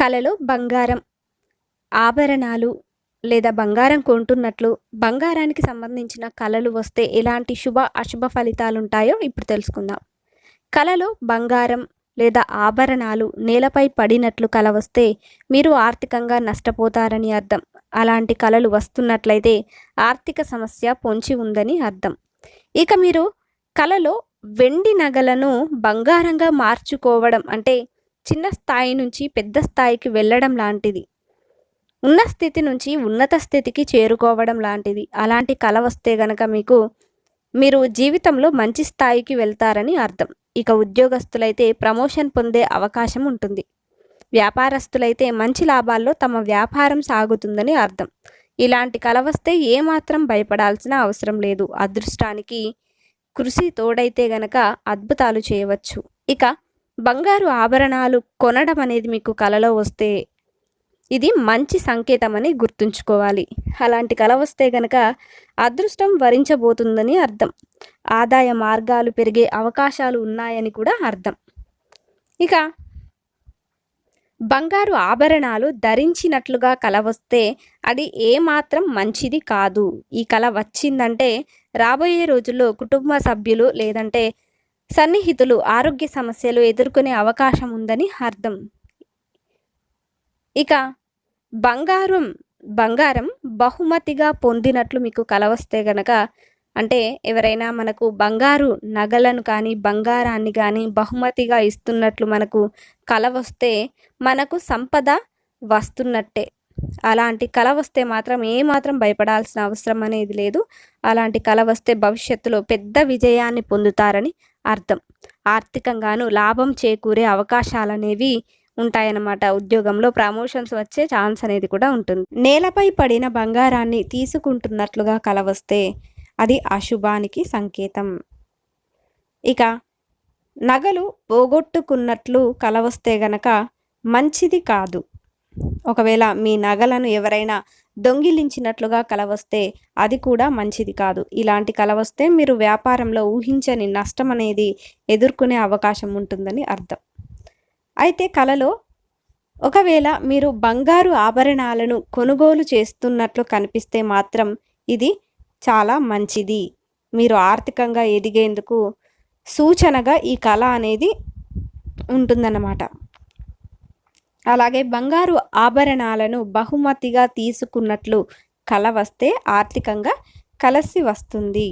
కలలో బంగారం ఆభరణాలు లేదా బంగారం కొంటున్నట్లు బంగారానికి సంబంధించిన కళలు వస్తే ఎలాంటి శుభ అశుభ ఫలితాలు ఉంటాయో ఇప్పుడు తెలుసుకుందాం. కలలో బంగారం లేదా ఆభరణాలు నేలపై పడినట్లు కల వస్తే మీరు ఆర్థికంగా నష్టపోతారని అర్థం. అలాంటి కళలు వస్తున్నట్లయితే ఆర్థిక సమస్య పొంచి ఉందని అర్థం. ఇక మీరు కలలో వెండి నగలను బంగారంగా మార్చుకోవడం అంటే చిన్న స్థాయి నుంచి పెద్ద స్థాయికి వెళ్ళడం లాంటిది. ఉన్న స్థితి నుంచి ఉన్నత స్థితికి చేరుకోవడం లాంటిది. అలాంటి కళ వస్తే గనక మీకు మీరు జీవితంలో మంచి స్థాయికి వెళ్తారని అర్థం. ఇక ఉద్యోగస్తులైతే ప్రమోషన్ పొందే అవకాశం ఉంటుంది. వ్యాపారస్తులైతే మంచి లాభాల్లో తమ వ్యాపారం సాగుతుందని అర్థం. ఇలాంటి కళ వస్తే ఏమాత్రం భయపడాల్సిన అవసరం లేదు. అదృష్టానికి కృషి తోడైతే గనక అద్భుతాలు చేయవచ్చు. ఇక బంగారు ఆభరణాలు కొనడం అనేది మీకు కలలో వస్తే ఇది మంచి సంకేతం అని గుర్తుంచుకోవాలి. అలాంటి కళ వస్తే గనక అదృష్టం వరించబోతుందని అర్థం. ఆదాయ మార్గాలు పెరిగే అవకాశాలు ఉన్నాయని కూడా అర్థం. ఇక బంగారు ఆభరణాలు ధరించినట్లుగా కల వస్తే అది ఏమాత్రం మంచిది కాదు. ఈ కళ వచ్చిందంటే రాబోయే రోజుల్లో కుటుంబ సభ్యులు లేదంటే సన్నిహితులు ఆరోగ్య సమస్యలు ఎదుర్కొనే అవకాశం ఉందని అర్థం. ఇక బంగారం బంగారం బహుమతిగా పొందినట్లు మీకు కల వస్తే గనక అంటే ఎవరైనా మనకు బంగారు నగలను కానీ బంగారాన్ని కానీ బహుమతిగా ఇస్తున్నట్లు మనకు కల వస్తే మనకు సంపద వస్తున్నట్టే. అలాంటి కల వస్తే మాత్రం ఏమాత్రం భయపడాల్సిన అవసరం అనేది లేదు. అలాంటి కల వస్తే భవిష్యత్తులో పెద్ద విజయాన్ని పొందుతారని అర్థం. ఆర్థికంగాను లాభం చేకూరే అవకాశాలు అనేవి ఉంటాయన్నమాట. ఉద్యోగంలో ప్రమోషన్స్ వచ్చే ఛాన్స్ అనేది కూడా ఉంటుంది. నేలపై పడిన బంగారాన్ని తీసుకుంటున్నట్లుగా కలవస్తే అది అశుభానికి సంకేతం. ఇక నగలు పోగొట్టుకున్నట్లు కలవస్తే గనక మంచిది కాదు. ఒకవేళ మీ నగలను ఎవరైనా దొంగిలించినట్లుగా కల వస్తే అది కూడా మంచిది కాదు. ఇలాంటి కల వస్తే మీరు వ్యాపారంలో ఊహించని నష్టం అనేది ఎదుర్కొనే అవకాశం ఉంటుందని అర్థం. అయితే కలలో ఒకవేళ మీరు బంగారు ఆభరణాలను కొనుగోలు చేస్తున్నట్లు కనిపిస్తే మాత్రం ఇది చాలా మంచిది. మీరు ఆర్థికంగా ఎదిగేందుకు సూచనగా ఈ కళ అనేది ఉంటుందన్నమాట. అలాగే బంగారు ఆభరణాలను బహుమతిగా తీసుకున్నట్లు కల వస్తే ఆర్థికంగా కలిసి వస్తుంది.